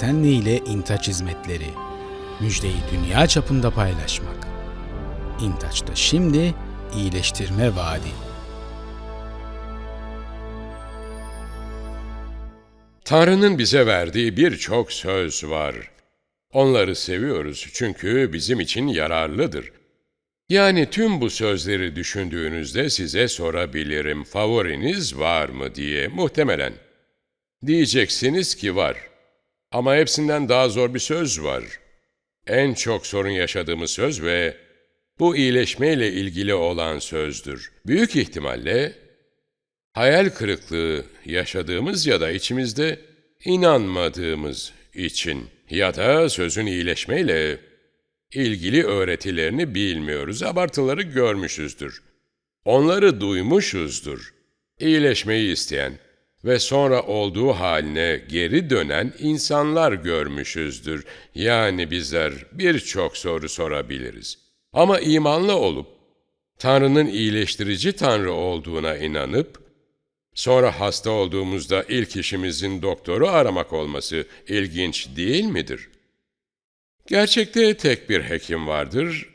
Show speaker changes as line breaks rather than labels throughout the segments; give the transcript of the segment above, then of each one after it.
Stanley ile İntaç hizmetleri. Müjdeyi dünya çapında paylaşmak. İntaç'ta şimdi iyileştirme vaadi.
Tanrı'nın bize verdiği birçok söz var. Onları seviyoruz çünkü bizim için yararlıdır. Yani tüm bu sözleri düşündüğünüzde size sorabilirim favoriniz var mı diye muhtemelen. Diyeceksiniz ki var. Ama hepsinden daha zor bir söz var. En çok sorun yaşadığımız söz ve bu iyileşmeyle ilgili olan sözdür. Büyük ihtimalle hayal kırıklığı yaşadığımız ya da içimizde inanmadığımız için ya da sözün iyileşmeyle ilgili öğretilerini bilmiyoruz, abartıları görmüşüzdür. Onları duymuşuzdur. İyileşmeyi isteyen ve sonra olduğu haline geri dönen insanlar görmüşüzdür. Yani bizler birçok soru sorabiliriz. Ama imanlı olup Tanrı'nın iyileştirici Tanrı olduğuna inanıp Sonra hasta olduğumuzda ilk işimizin doktoru aramak olması ilginç değil midir? Gerçekte tek bir hekim vardır.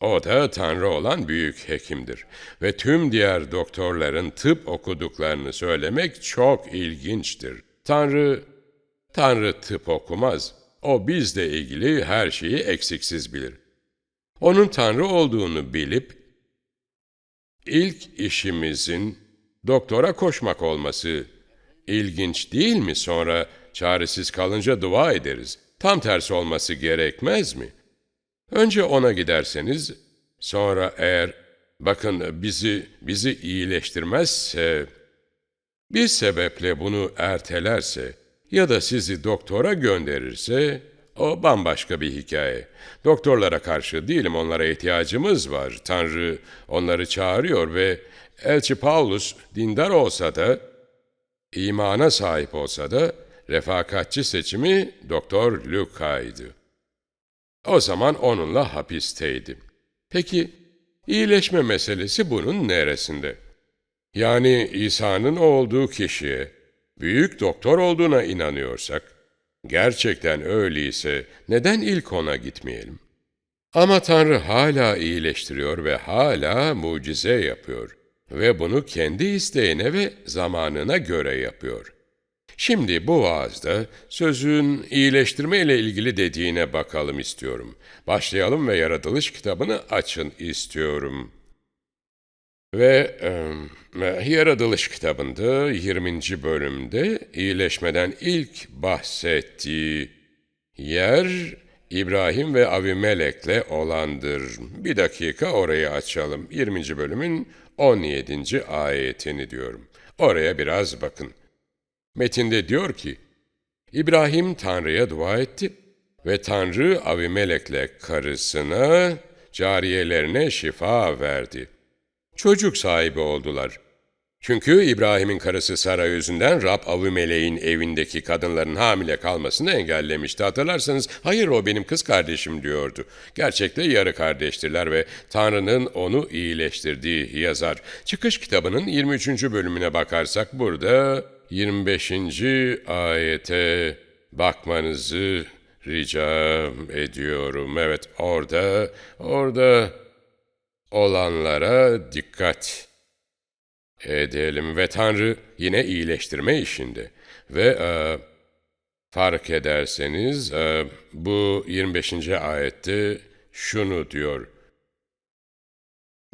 O da Tanrı olan büyük hekimdir. Ve tüm diğer doktorların tıp okuduklarını söylemek çok ilginçtir. Tanrı, Tanrı tıp okumaz. O bizle ilgili her şeyi eksiksiz bilir. Onun Tanrı olduğunu bilip, ilk işimizin doktora koşmak olması ilginç değil mi? Sonra çaresiz kalınca dua ederiz. Tam tersi olması gerekmez mi? Önce ona giderseniz, sonra eğer bakın bizi bizi iyileştirmezse, bir sebeple bunu ertelerse ya da sizi doktora gönderirse o bambaşka bir hikaye. Doktorlara karşı değilim, onlara ihtiyacımız var. Tanrı onları çağırıyor ve Elçi Paulus dindar olsa da, imana sahip olsa da refakatçi seçimi Doktor Luka'ydı. O zaman onunla hapisteydi. Peki iyileşme meselesi bunun neresinde? Yani İsa'nın olduğu kişiye büyük doktor olduğuna inanıyorsak, gerçekten öyleyse neden ilk ona gitmeyelim? Ama Tanrı hala iyileştiriyor ve hala mucize yapıyor ve bunu kendi isteğine ve zamanına göre yapıyor. Şimdi bu vaazda sözün iyileştirme ile ilgili dediğine bakalım istiyorum. Başlayalım ve yaratılış kitabını açın istiyorum. Ve e, yaratılış kitabında 20. bölümde iyileşmeden ilk bahsettiği yer İbrahim ve Avimelek'le olandır. Bir dakika orayı açalım. 20. bölümün 17. ayetini diyorum. Oraya biraz bakın. Metinde diyor ki, İbrahim Tanrı'ya dua etti ve Tanrı Avimelek'le karısına, cariyelerine şifa verdi. Çocuk sahibi oldular. Çünkü İbrahim'in karısı Sara yüzünden Rab Avimeleğin evindeki kadınların hamile kalmasını engellemişti. Hatırlarsanız hayır o benim kız kardeşim diyordu. Gerçekte yarı kardeştirler ve Tanrı'nın onu iyileştirdiği yazar. Çıkış kitabının 23. bölümüne bakarsak burada 25. ayete bakmanızı rica ediyorum. Evet orada, orada olanlara dikkat edelim ve Tanrı yine iyileştirme işinde. Ve e, fark ederseniz e, bu 25. ayette şunu diyor.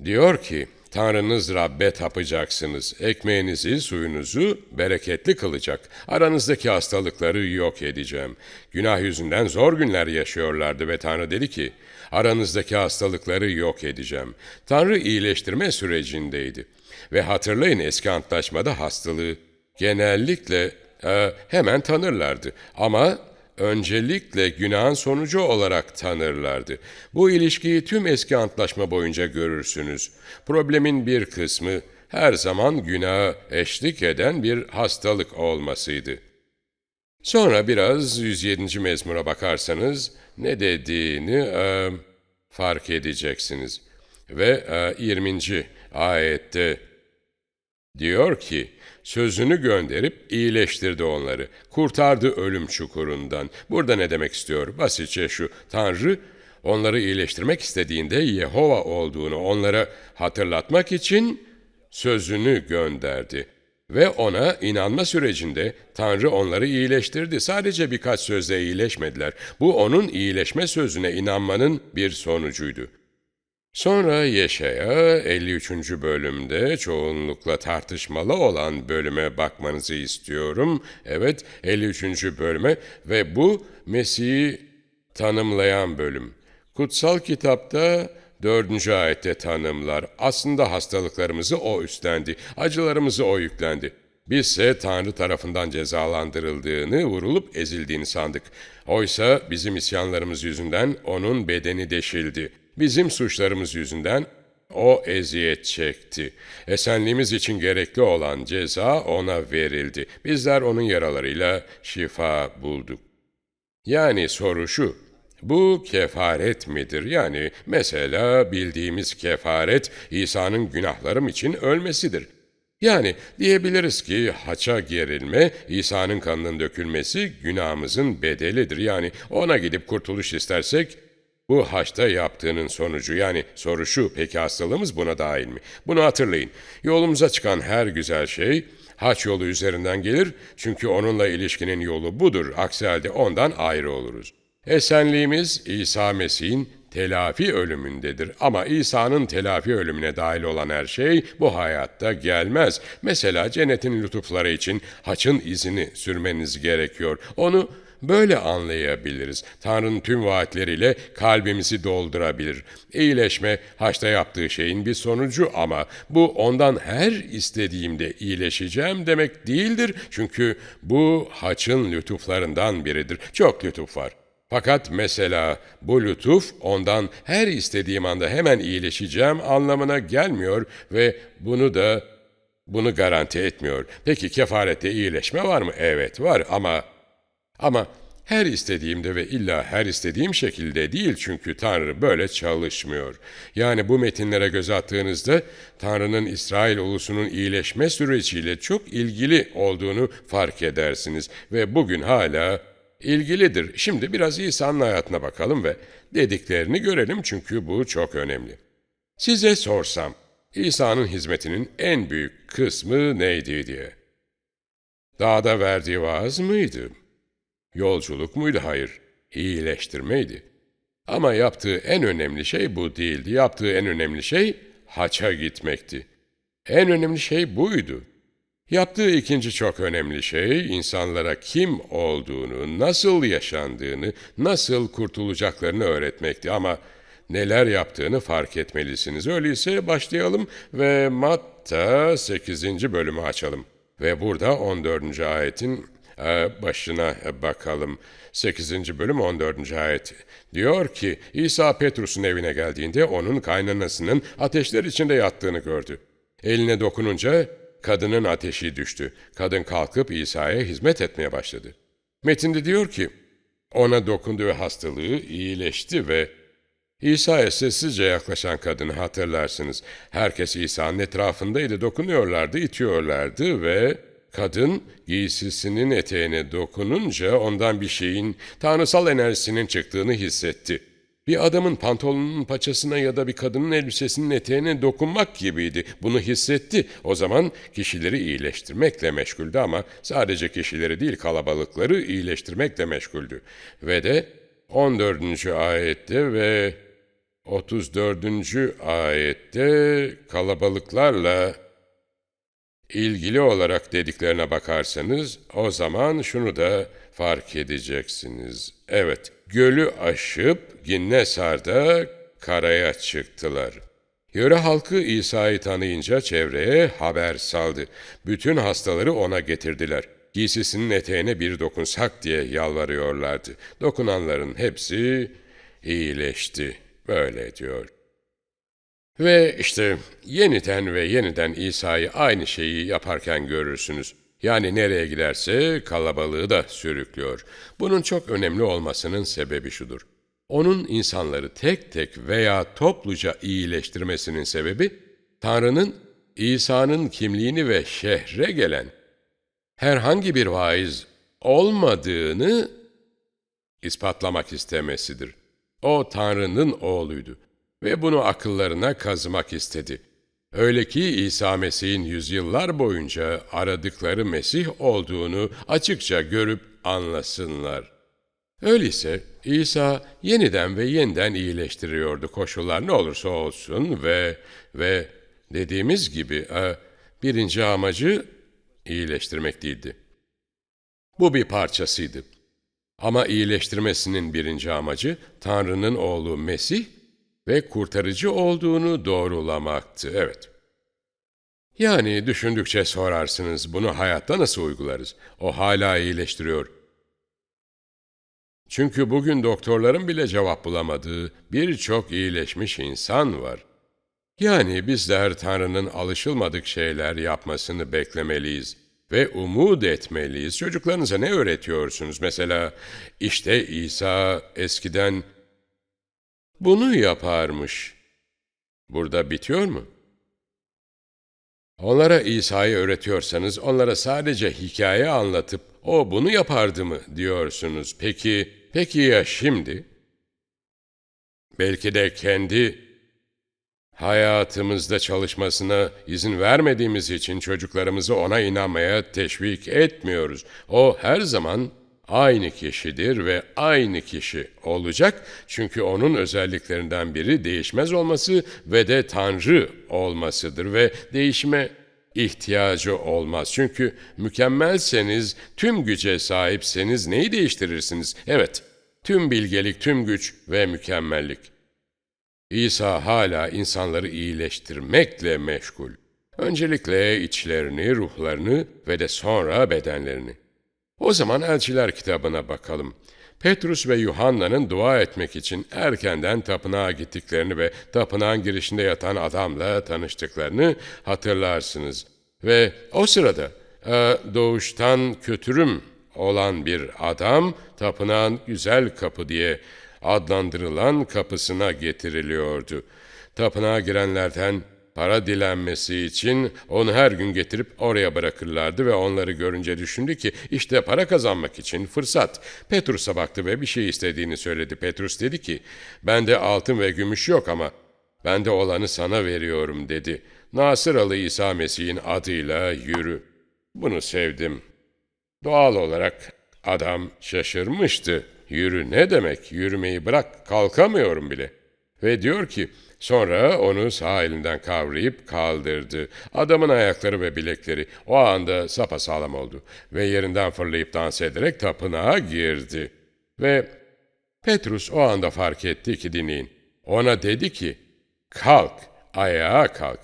Diyor ki, Tanrınız Rabbe tapacaksınız. Ekmeğinizi, suyunuzu bereketli kılacak. Aranızdaki hastalıkları yok edeceğim. Günah yüzünden zor günler yaşıyorlardı ve Tanrı dedi ki, aranızdaki hastalıkları yok edeceğim. Tanrı iyileştirme sürecindeydi. Ve hatırlayın eski antlaşmada hastalığı genellikle e, hemen tanırlardı. Ama öncelikle günahın sonucu olarak tanırlardı. Bu ilişkiyi tüm eski antlaşma boyunca görürsünüz. Problemin bir kısmı her zaman günaha eşlik eden bir hastalık olmasıydı. Sonra biraz 107. mezmura bakarsanız ne dediğini e, fark edeceksiniz. Ve e, 20. ayette Diyor ki, sözünü gönderip iyileştirdi onları, kurtardı ölüm çukurundan. Burada ne demek istiyor? Basitçe şu, Tanrı onları iyileştirmek istediğinde Yehova olduğunu onlara hatırlatmak için sözünü gönderdi. Ve ona inanma sürecinde Tanrı onları iyileştirdi. Sadece birkaç sözle iyileşmediler. Bu onun iyileşme sözüne inanmanın bir sonucuydu. Sonra Yeşaya 53. bölümde çoğunlukla tartışmalı olan bölüme bakmanızı istiyorum. Evet 53. bölüme ve bu Mesih'i tanımlayan bölüm. Kutsal kitapta dördüncü ayette tanımlar. Aslında hastalıklarımızı O üstlendi, acılarımızı O yüklendi. Bizse Tanrı tarafından cezalandırıldığını, vurulup ezildiğini sandık. Oysa bizim isyanlarımız yüzünden O'nun bedeni deşildi. Bizim suçlarımız yüzünden O eziyet çekti. Esenliğimiz için gerekli olan ceza O'na verildi. Bizler O'nun yaralarıyla şifa bulduk. Yani soru şu, bu kefaret midir? Yani mesela bildiğimiz kefaret İsa'nın günahlarım için ölmesidir. Yani diyebiliriz ki haça gerilme, İsa'nın kanının dökülmesi günahımızın bedelidir. Yani ona gidip kurtuluş istersek bu haçta yaptığının sonucu yani soru şu peki hastalığımız buna dahil mi? Bunu hatırlayın. Yolumuza çıkan her güzel şey haç yolu üzerinden gelir çünkü onunla ilişkinin yolu budur. Aksi halde ondan ayrı oluruz. Esenliğimiz İsa Mesih'in telafi ölümündedir. Ama İsa'nın telafi ölümüne dahil olan her şey bu hayatta gelmez. Mesela cennetin lütufları için haçın izini sürmeniz gerekiyor. Onu Böyle anlayabiliriz. Tanrı'nın tüm vaatleriyle kalbimizi doldurabilir. İyileşme haçta yaptığı şeyin bir sonucu ama bu ondan her istediğimde iyileşeceğim demek değildir. Çünkü bu haçın lütuflarından biridir. Çok lütuf var. Fakat mesela bu lütuf ondan her istediğim anda hemen iyileşeceğim anlamına gelmiyor ve bunu da bunu garanti etmiyor. Peki kefarette iyileşme var mı? Evet var ama ama her istediğimde ve illa her istediğim şekilde değil çünkü Tanrı böyle çalışmıyor. Yani bu metinlere göz attığınızda Tanrı'nın İsrail ulusunun iyileşme süreciyle çok ilgili olduğunu fark edersiniz ve bugün hala ilgilidir. Şimdi biraz İsa'nın hayatına bakalım ve dediklerini görelim çünkü bu çok önemli. Size sorsam, İsa'nın hizmetinin en büyük kısmı neydi diye. Dağda verdiği vaaz mıydı? Yolculuk muydu? Hayır, iyileştirmeydi. Ama yaptığı en önemli şey bu değildi. Yaptığı en önemli şey haça gitmekti. En önemli şey buydu. Yaptığı ikinci çok önemli şey insanlara kim olduğunu, nasıl yaşandığını, nasıl kurtulacaklarını öğretmekti ama neler yaptığını fark etmelisiniz. Öyleyse başlayalım ve Matta 8. bölümü açalım. Ve burada 14. ayetin başına bakalım. 8. bölüm 14. ayet. Diyor ki İsa Petrus'un evine geldiğinde onun kaynanasının ateşler içinde yattığını gördü. Eline dokununca kadının ateşi düştü. Kadın kalkıp İsa'ya hizmet etmeye başladı. Metinde diyor ki ona dokunduğu hastalığı iyileşti ve İsa'ya sessizce yaklaşan kadını hatırlarsınız. Herkes İsa'nın etrafındaydı, dokunuyorlardı, itiyorlardı ve kadın giysisinin eteğine dokununca ondan bir şeyin, tanrısal enerjisinin çıktığını hissetti. Bir adamın pantolonunun paçasına ya da bir kadının elbisesinin eteğine dokunmak gibiydi. Bunu hissetti. O zaman kişileri iyileştirmekle meşguldü ama sadece kişileri değil kalabalıkları iyileştirmekle meşguldü. Ve de 14. ayette ve 34. ayette kalabalıklarla ilgili olarak dediklerine bakarsanız o zaman şunu da fark edeceksiniz. Evet, gölü aşıp Ginnesar'da karaya çıktılar. Yöre halkı İsa'yı tanıyınca çevreye haber saldı. Bütün hastaları ona getirdiler. Giysisinin eteğine bir dokunsak diye yalvarıyorlardı. Dokunanların hepsi iyileşti. Böyle diyor. Ve işte yeniden ve yeniden İsa'yı aynı şeyi yaparken görürsünüz. Yani nereye giderse kalabalığı da sürüklüyor. Bunun çok önemli olmasının sebebi şudur. Onun insanları tek tek veya topluca iyileştirmesinin sebebi Tanrı'nın İsa'nın kimliğini ve şehre gelen herhangi bir vaiz olmadığını ispatlamak istemesidir. O Tanrı'nın oğluydu ve bunu akıllarına kazımak istedi. Öyle ki İsa Mesih'in yüzyıllar boyunca aradıkları Mesih olduğunu açıkça görüp anlasınlar. Öyleyse İsa yeniden ve yeniden iyileştiriyordu koşullar ne olursa olsun ve ve dediğimiz gibi e, birinci amacı iyileştirmek değildi. Bu bir parçasıydı. Ama iyileştirmesinin birinci amacı Tanrı'nın oğlu Mesih ve kurtarıcı olduğunu doğrulamaktı. Evet. Yani düşündükçe sorarsınız bunu hayatta nasıl uygularız? O hala iyileştiriyor. Çünkü bugün doktorların bile cevap bulamadığı birçok iyileşmiş insan var. Yani bizler Tanrı'nın alışılmadık şeyler yapmasını beklemeliyiz ve umut etmeliyiz. Çocuklarınıza ne öğretiyorsunuz? Mesela işte İsa eskiden bunu yaparmış. Burada bitiyor mu? Onlara İsa'yı öğretiyorsanız onlara sadece hikaye anlatıp o bunu yapardı mı diyorsunuz. Peki, peki ya şimdi? Belki de kendi hayatımızda çalışmasına izin vermediğimiz için çocuklarımızı ona inanmaya teşvik etmiyoruz. O her zaman aynı kişidir ve aynı kişi olacak. Çünkü onun özelliklerinden biri değişmez olması ve de Tanrı olmasıdır ve değişime ihtiyacı olmaz. Çünkü mükemmelseniz, tüm güce sahipseniz neyi değiştirirsiniz? Evet, tüm bilgelik, tüm güç ve mükemmellik. İsa hala insanları iyileştirmekle meşgul. Öncelikle içlerini, ruhlarını ve de sonra bedenlerini. O zaman Elçiler kitabına bakalım. Petrus ve Yuhanna'nın dua etmek için erkenden tapınağa gittiklerini ve tapınağın girişinde yatan adamla tanıştıklarını hatırlarsınız. Ve o sırada e, doğuştan kötürüm olan bir adam tapınağın güzel kapı diye adlandırılan kapısına getiriliyordu. Tapınağa girenlerden para dilenmesi için onu her gün getirip oraya bırakırlardı ve onları görünce düşündü ki işte para kazanmak için fırsat. Petrus'a baktı ve bir şey istediğini söyledi. Petrus dedi ki bende altın ve gümüş yok ama bende olanı sana veriyorum dedi. Nasıralı İsa Mesih'in adıyla yürü. Bunu sevdim. Doğal olarak adam şaşırmıştı. Yürü ne demek? Yürümeyi bırak, kalkamıyorum bile. Ve diyor ki, sonra onu sağ elinden kavrayıp kaldırdı. Adamın ayakları ve bilekleri o anda sapasağlam oldu ve yerinden fırlayıp dans ederek tapınağa girdi. Ve Petrus o anda fark etti ki dinleyin. Ona dedi ki, kalk, ayağa kalk.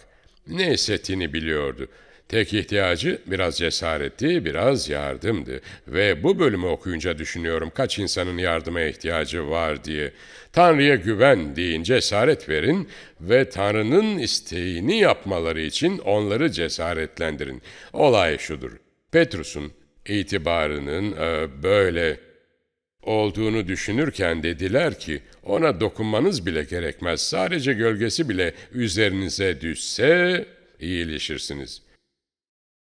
Ne hissettiğini biliyordu. Tek ihtiyacı biraz cesaretti, biraz yardımdı. Ve bu bölümü okuyunca düşünüyorum kaç insanın yardıma ihtiyacı var diye. Tanrı'ya güven deyin, cesaret verin ve Tanrı'nın isteğini yapmaları için onları cesaretlendirin. Olay şudur. Petrus'un itibarının e, böyle olduğunu düşünürken dediler ki ona dokunmanız bile gerekmez. Sadece gölgesi bile üzerinize düşse iyileşirsiniz.''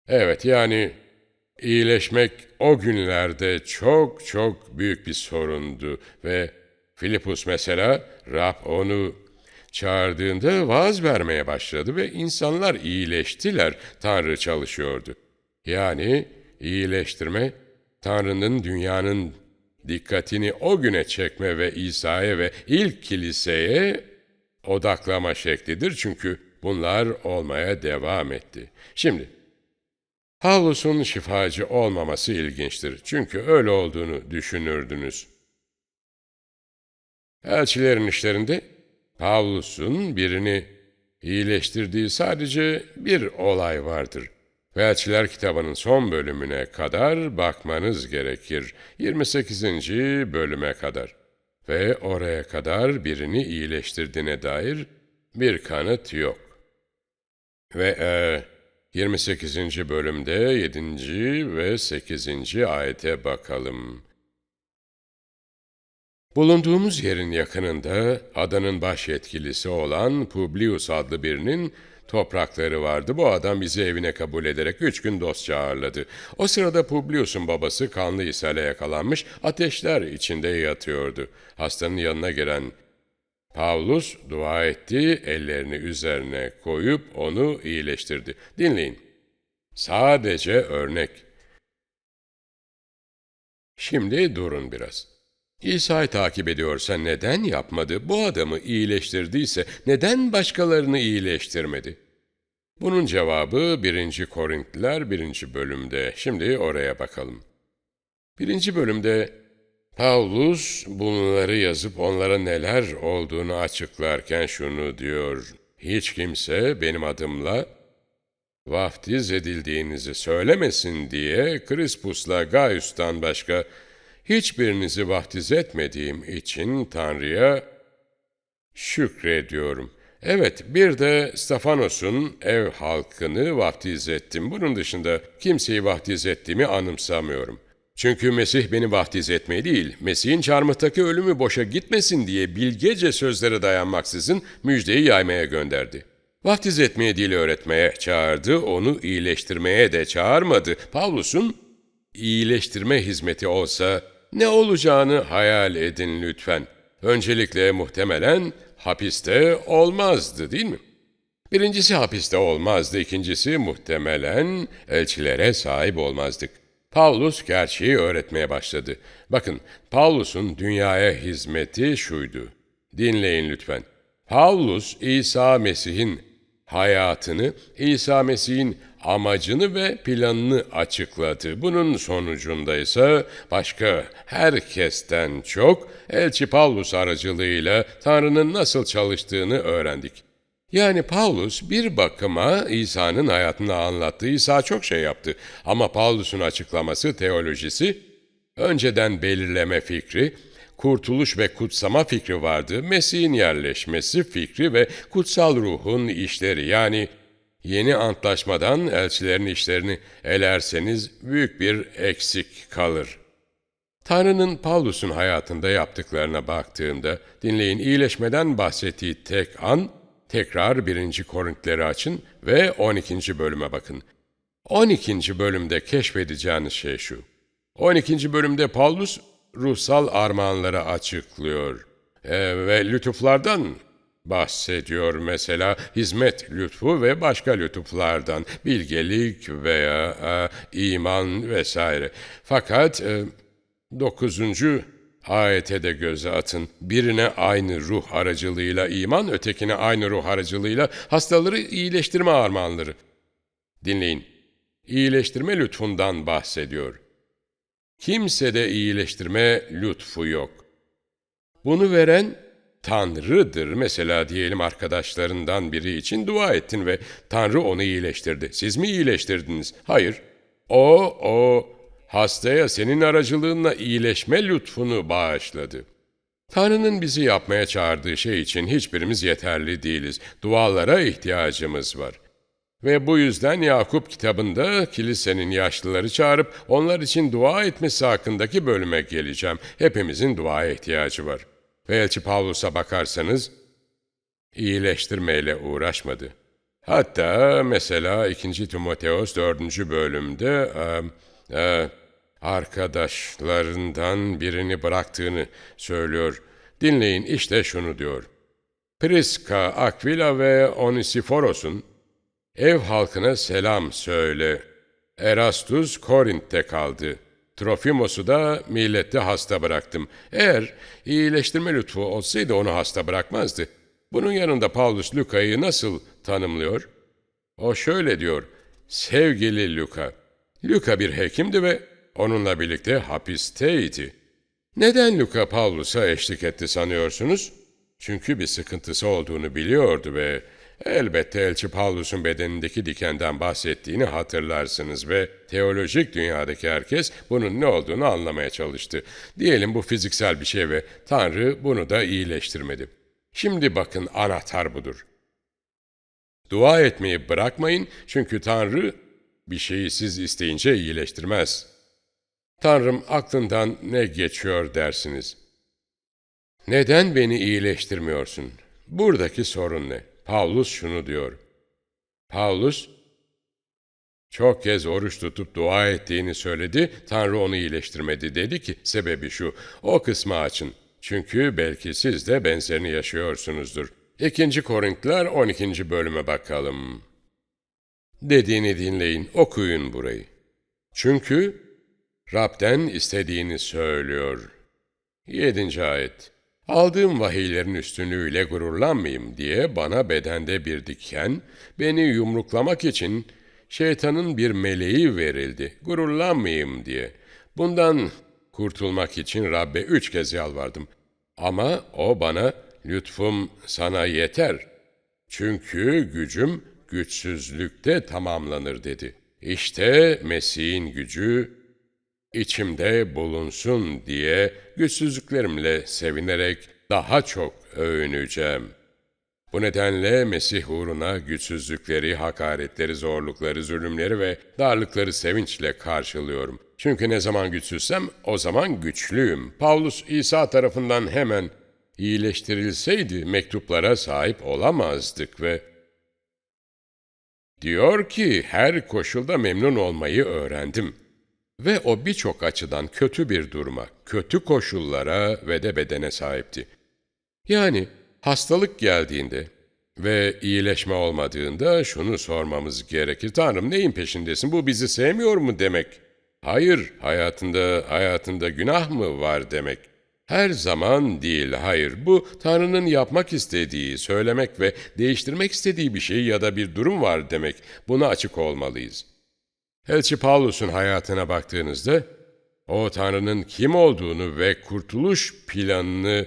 Evet yani iyileşmek o günlerde çok çok büyük bir sorundu ve Filipus mesela Rab onu çağırdığında vaaz vermeye başladı ve insanlar iyileştiler, Tanrı çalışıyordu. Yani iyileştirme, Tanrı'nın dünyanın dikkatini o güne çekme ve İsa'ya ve ilk kiliseye odaklama şeklidir çünkü bunlar olmaya devam etti. Şimdi Pavlus'un şifacı olmaması ilginçtir. Çünkü öyle olduğunu düşünürdünüz. Elçilerin işlerinde Pavlus'un birini iyileştirdiği sadece bir olay vardır. Ve Elçiler kitabının son bölümüne kadar bakmanız gerekir. 28. bölüme kadar. Ve oraya kadar birini iyileştirdiğine dair bir kanıt yok. Ve e, 28. bölümde 7. ve 8. ayete bakalım. Bulunduğumuz yerin yakınında adanın baş yetkilisi olan Publius adlı birinin toprakları vardı. Bu adam bizi evine kabul ederek üç gün dostça ağırladı. O sırada Publius'un babası kanlı ishale yakalanmış, ateşler içinde yatıyordu. Hastanın yanına gelen Pavlus dua etti, ellerini üzerine koyup onu iyileştirdi. Dinleyin. Sadece örnek. Şimdi durun biraz. İsa'yı takip ediyorsa neden yapmadı? Bu adamı iyileştirdiyse neden başkalarını iyileştirmedi? Bunun cevabı 1. Korintliler 1. bölümde. Şimdi oraya bakalım. 1. bölümde Paulus bunları yazıp onlara neler olduğunu açıklarken şunu diyor. Hiç kimse benim adımla vaftiz edildiğinizi söylemesin diye Krispus'la Gaius'tan başka hiçbirinizi vaftiz etmediğim için Tanrı'ya şükrediyorum. Evet, bir de Stefanos'un ev halkını vaftiz ettim. Bunun dışında kimseyi vaftiz ettiğimi anımsamıyorum. Çünkü Mesih beni vaftiz etmeyi değil, Mesih'in çarmıhtaki ölümü boşa gitmesin diye bilgece sözlere dayanmaksızın müjdeyi yaymaya gönderdi. Vaftiz etmeye değil öğretmeye çağırdı, onu iyileştirmeye de çağırmadı. Pavlus'un iyileştirme hizmeti olsa ne olacağını hayal edin lütfen. Öncelikle muhtemelen hapiste olmazdı değil mi? Birincisi hapiste olmazdı, ikincisi muhtemelen elçilere sahip olmazdık. Paulus gerçeği öğretmeye başladı. Bakın, Paulus'un dünyaya hizmeti şuydu. Dinleyin lütfen. Paulus, İsa Mesih'in hayatını, İsa Mesih'in amacını ve planını açıkladı. Bunun sonucunda ise başka herkesten çok Elçi Paulus aracılığıyla Tanrı'nın nasıl çalıştığını öğrendik. Yani Paulus bir bakıma İsa'nın hayatını anlattı. İsa çok şey yaptı ama Paulus'un açıklaması, teolojisi, önceden belirleme fikri, kurtuluş ve kutsama fikri vardı. Mesih'in yerleşmesi fikri ve kutsal ruhun işleri yani yeni antlaşmadan elçilerin işlerini elerseniz büyük bir eksik kalır. Tanrı'nın Paulus'un hayatında yaptıklarına baktığında dinleyin iyileşmeden bahsettiği tek an tekrar 1. Korintleri açın ve 12. bölüme bakın. 12. bölümde keşfedeceğiniz şey şu. 12. bölümde Paulus ruhsal armağanları açıklıyor e, ve lütuflardan bahsediyor mesela hizmet lütfu ve başka lütuflardan bilgelik veya e, iman vesaire. Fakat e, 9. ayete de göze atın. Birine aynı ruh aracılığıyla iman, ötekine aynı ruh aracılığıyla hastaları iyileştirme armağanları. Dinleyin. İyileştirme lütfundan bahsediyor. Kimsede iyileştirme lütfu yok. Bunu veren Tanrı'dır. Mesela diyelim arkadaşlarından biri için dua ettin ve Tanrı onu iyileştirdi. Siz mi iyileştirdiniz? Hayır. O, o hastaya senin aracılığınla iyileşme lütfunu bağışladı. Tanrı'nın bizi yapmaya çağırdığı şey için hiçbirimiz yeterli değiliz. Dualara ihtiyacımız var. Ve bu yüzden Yakup kitabında kilisenin yaşlıları çağırıp onlar için dua etmesi hakkındaki bölüme geleceğim. Hepimizin duaya ihtiyacı var. Ve Elçi Pavlus'a bakarsanız iyileştirmeyle uğraşmadı. Hatta mesela 2. Timoteos 4. bölümde e, e, arkadaşlarından birini bıraktığını söylüyor. Dinleyin işte şunu diyor. Priska, Aquila ve Onisiforos'un ev halkına selam söyle. Erastus Korint'te kaldı. Trofimos'u da millette hasta bıraktım. Eğer iyileştirme lütfu olsaydı onu hasta bırakmazdı. Bunun yanında Paulus Luka'yı nasıl tanımlıyor? O şöyle diyor, sevgili Luka. Luka bir hekimdi ve onunla birlikte hapisteydi. Neden Luka Paulus'a eşlik etti sanıyorsunuz? Çünkü bir sıkıntısı olduğunu biliyordu ve elbette Elçi Paulus'un bedenindeki dikenden bahsettiğini hatırlarsınız ve teolojik dünyadaki herkes bunun ne olduğunu anlamaya çalıştı. Diyelim bu fiziksel bir şey ve Tanrı bunu da iyileştirmedi. Şimdi bakın anahtar budur. Dua etmeyi bırakmayın çünkü Tanrı bir şeyi siz isteyince iyileştirmez. Tanrım aklından ne geçiyor dersiniz. Neden beni iyileştirmiyorsun? Buradaki sorun ne? Paulus şunu diyor. Paulus çok kez oruç tutup dua ettiğini söyledi. Tanrı onu iyileştirmedi. Dedi ki sebebi şu. O kısmı açın. Çünkü belki siz de benzerini yaşıyorsunuzdur. 2. Korintiler 12. bölüme bakalım. Dediğini dinleyin, okuyun burayı. Çünkü Rab'den istediğini söylüyor. 7. ayet. Aldığım vahiylerin üstünlüğüyle gururlanmayayım diye bana bedende bir diken, beni yumruklamak için şeytanın bir meleği verildi. Gururlanmayayım diye. Bundan kurtulmak için Rabbe üç kez yalvardım. Ama o bana, lütfum sana yeter. Çünkü gücüm güçsüzlükte tamamlanır dedi. İşte Mesih'in gücü içimde bulunsun diye güçsüzlüklerimle sevinerek daha çok övüneceğim. Bu nedenle Mesih uğruna güçsüzlükleri, hakaretleri, zorlukları, zulümleri ve darlıkları sevinçle karşılıyorum. Çünkü ne zaman güçsüzsem o zaman güçlüyüm. Pavlus İsa tarafından hemen iyileştirilseydi mektuplara sahip olamazdık ve diyor ki her koşulda memnun olmayı öğrendim. Ve o birçok açıdan kötü bir duruma, kötü koşullara ve de bedene sahipti. Yani hastalık geldiğinde ve iyileşme olmadığında şunu sormamız gerekir. Tanrım neyin peşindesin? Bu bizi sevmiyor mu demek? Hayır, hayatında hayatında günah mı var demek. Her zaman değil, hayır. Bu Tanrı'nın yapmak istediği, söylemek ve değiştirmek istediği bir şey ya da bir durum var demek. Buna açık olmalıyız. Elçi Paulus'un hayatına baktığınızda, o Tanrı'nın kim olduğunu ve kurtuluş planını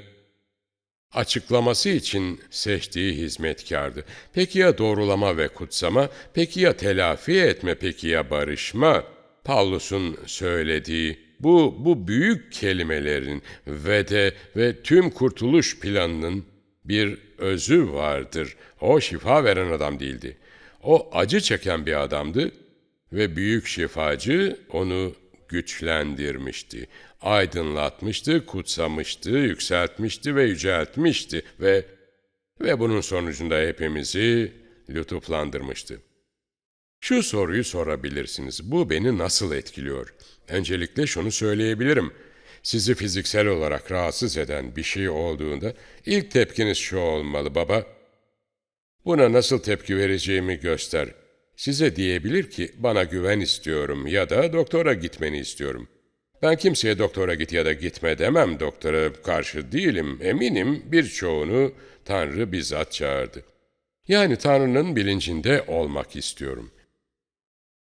açıklaması için seçtiği hizmetkardı. Peki ya doğrulama ve kutsama, peki ya telafi etme, peki ya barışma? Paulus'un söylediği bu, bu büyük kelimelerin ve de ve tüm kurtuluş planının bir özü vardır. O şifa veren adam değildi. O acı çeken bir adamdı ve büyük şifacı onu güçlendirmişti, aydınlatmıştı, kutsamıştı, yükseltmişti ve yüceltmişti ve ve bunun sonucunda hepimizi lütuflandırmıştı. Şu soruyu sorabilirsiniz. Bu beni nasıl etkiliyor? Öncelikle şunu söyleyebilirim. Sizi fiziksel olarak rahatsız eden bir şey olduğunda ilk tepkiniz şu olmalı baba. Buna nasıl tepki vereceğimi göster. Size diyebilir ki bana güven istiyorum ya da doktora gitmeni istiyorum. Ben kimseye doktora git ya da gitme demem. Doktora karşı değilim. Eminim birçoğunu Tanrı bizzat çağırdı. Yani Tanrı'nın bilincinde olmak istiyorum.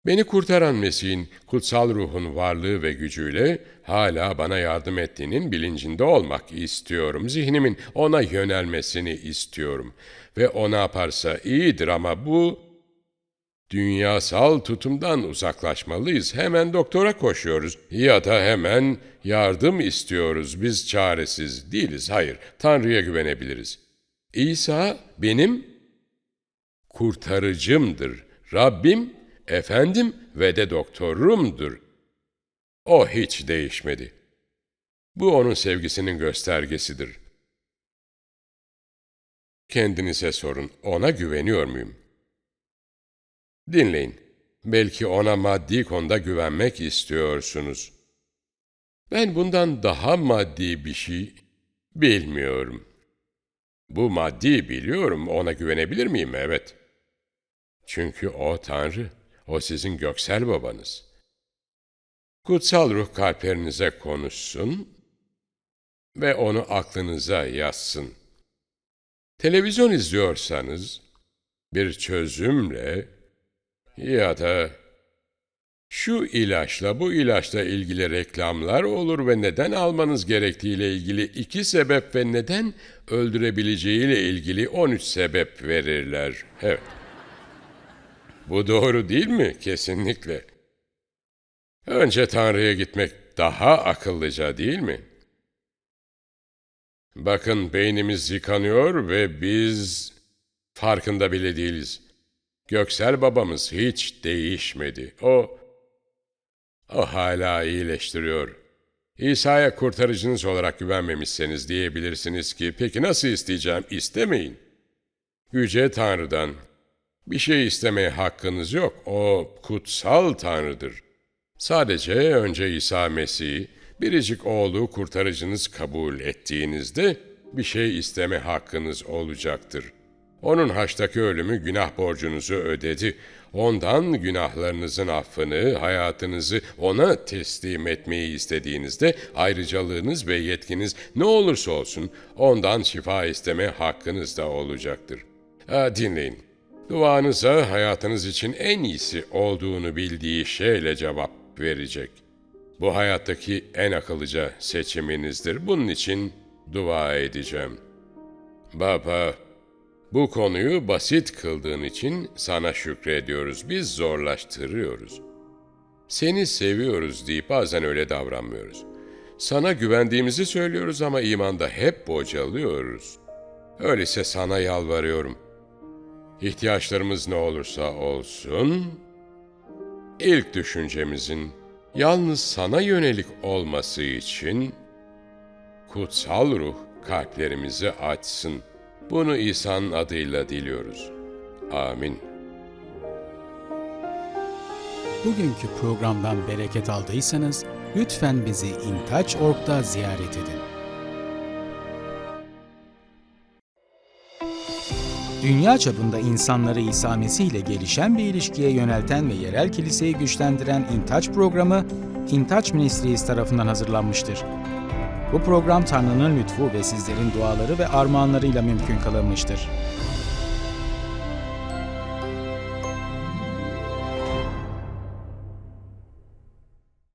Beni kurtaran Mesih'in kutsal ruhun varlığı ve gücüyle hala bana yardım ettiğinin bilincinde olmak istiyorum. Zihnimin ona yönelmesini istiyorum. Ve o ne yaparsa iyidir ama bu dünyasal tutumdan uzaklaşmalıyız. Hemen doktora koşuyoruz ya da hemen yardım istiyoruz. Biz çaresiz değiliz. Hayır, Tanrı'ya güvenebiliriz. İsa benim kurtarıcımdır. Rabbim, efendim ve de doktorumdur. O hiç değişmedi. Bu onun sevgisinin göstergesidir. Kendinize sorun, ona güveniyor muyum? Dinleyin. Belki ona maddi konuda güvenmek istiyorsunuz. Ben bundan daha maddi bir şey bilmiyorum. Bu maddi biliyorum, ona güvenebilir miyim? Evet. Çünkü o Tanrı, o sizin göksel babanız. Kutsal ruh kalplerinize konuşsun ve onu aklınıza yazsın. Televizyon izliyorsanız bir çözümle ya da şu ilaçla bu ilaçla ilgili reklamlar olur ve neden almanız gerektiğiyle ilgili iki sebep ve neden öldürebileceğiyle ilgili 13 sebep verirler. Evet. Bu doğru değil mi? Kesinlikle. Önce Tanrı'ya gitmek daha akıllıca değil mi? Bakın beynimiz yıkanıyor ve biz farkında bile değiliz. Göksel babamız hiç değişmedi. O, o hala iyileştiriyor. İsa'ya kurtarıcınız olarak güvenmemişseniz diyebilirsiniz ki, peki nasıl isteyeceğim? İstemeyin. Yüce Tanrı'dan, Bir şey istemeye hakkınız yok. O kutsal Tanrı'dır. Sadece önce İsa Mesih'i, biricik oğlu kurtarıcınız kabul ettiğinizde bir şey isteme hakkınız olacaktır. Onun haçtaki ölümü günah borcunuzu ödedi. Ondan günahlarınızın affını, hayatınızı ona teslim etmeyi istediğinizde ayrıcalığınız ve yetkiniz ne olursa olsun ondan şifa isteme hakkınız da olacaktır. Ha, dinleyin. Duanıza hayatınız için en iyisi olduğunu bildiği şeyle cevap verecek. Bu hayattaki en akıllıca seçiminizdir. Bunun için dua edeceğim. Baba, bu konuyu basit kıldığın için sana şükrediyoruz. Biz zorlaştırıyoruz. Seni seviyoruz deyip bazen öyle davranmıyoruz. Sana güvendiğimizi söylüyoruz ama imanda hep bocalıyoruz. Öyleyse sana yalvarıyorum. İhtiyaçlarımız ne olursa olsun, ilk düşüncemizin yalnız sana yönelik olması için kutsal ruh kalplerimizi açsın. Bunu İsa'nın adıyla diliyoruz. Amin.
Bugünkü programdan bereket aldıysanız lütfen bizi intaç.org'da ziyaret edin. Dünya çapında insanları İsa Mesih ile gelişen bir ilişkiye yönelten ve yerel kiliseyi güçlendiren İntaç programı İntaç Ministries tarafından hazırlanmıştır. Bu program Tanrı'nın lütfu ve sizlerin duaları ve armağanlarıyla mümkün kılınmıştır.